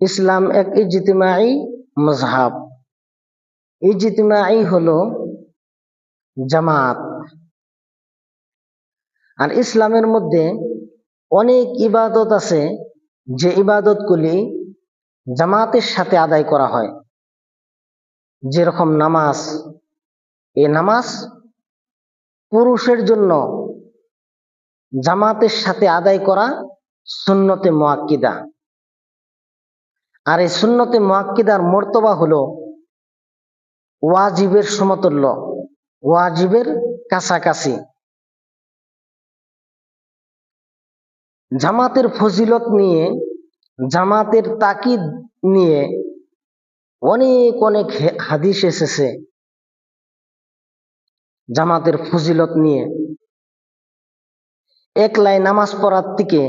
ইসলাম এক ইজতিমাই মজহাব ইজতিমাই হলো জামাত। আর ইসলামের মধ্যে অনেক ইবাদত আছে, যে ইবাদতগুলি জামাতের সাথে আদায় করা হয়। যেরকম নামাজ। এ নামাজ পুরুষের জন্য জামাতের সাথে আদায় করা সুন্নতে মোয়াক্কিদা আর এই সুন্নতে মোয়াক্কিদার মর্তবা হলো ওয়াজিবের সমতুল্য, ওয়াজিবের কাছাকাছি। জামাতের ফজিলত নিয়ে, জামাতের তাকিদ নিয়ে অনেক অনেক হাদিস এসেছে জামাতের ফজিলত নিয়ে। একলাই নামাজ পড়ার থেকে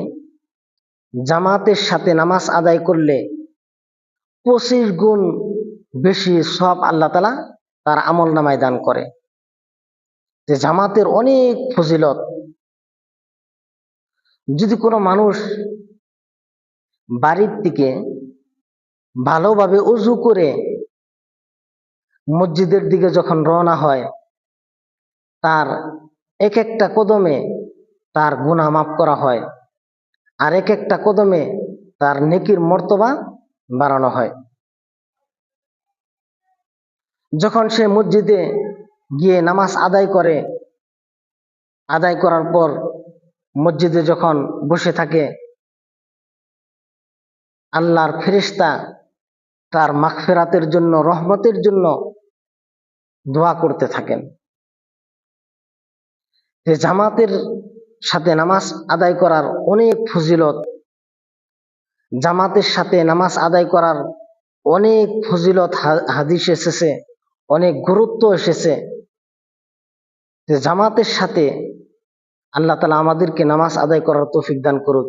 জামাতের সাথে নামাজ আদায় করলে পঁচিশ গুণ বেশি সব আল্লাহ তালা তার আমল নামায় দান করে। যে জামাতের অনেক ফজিলত। যদি কোনো মানুষ বাড়ির থেকে ভালোভাবে উজু করে মসজিদের দিকে যখন রওনা হয়, তার এক একটা কদমে তার গুণা মাফ করা হয়। আর এক একটা কদমে তার নেকির মর্তবা বাড়ানো হয়। যখন সে মসজিদে গিয়ে নামাজ আদায় করে, আদায় করার পর মসজিদে যখন বসে থাকে, আল্লাহর ফেরেশতা তার মাগফিরাতের জন্য, রহমতের জন্য দোয়া করতে থাকেন। যে জামাতের সাথে নামাজ আদায় করার অনেক ফজিলত জামাতের সাথে নামাজ আদায় করার অনেক ফজিলত হাদিস এসেছে, অনেক গুরুত্ব এসেছে। যে জামাতের সাথে আল্লাহ তালা আমাদেরকে নামাজ আদায় করার তৌফিক দান করুক,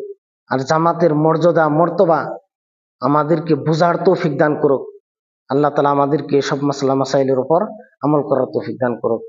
আর জামাতের মর্যাদা, মর্তবা আমাদেরকে বুঝার তৌফিক দান করুক। আল্লাহ তালা আমাদেরকে সব মাসালা মাসাইলের উপর আমল করার তৌফিক দান করুক।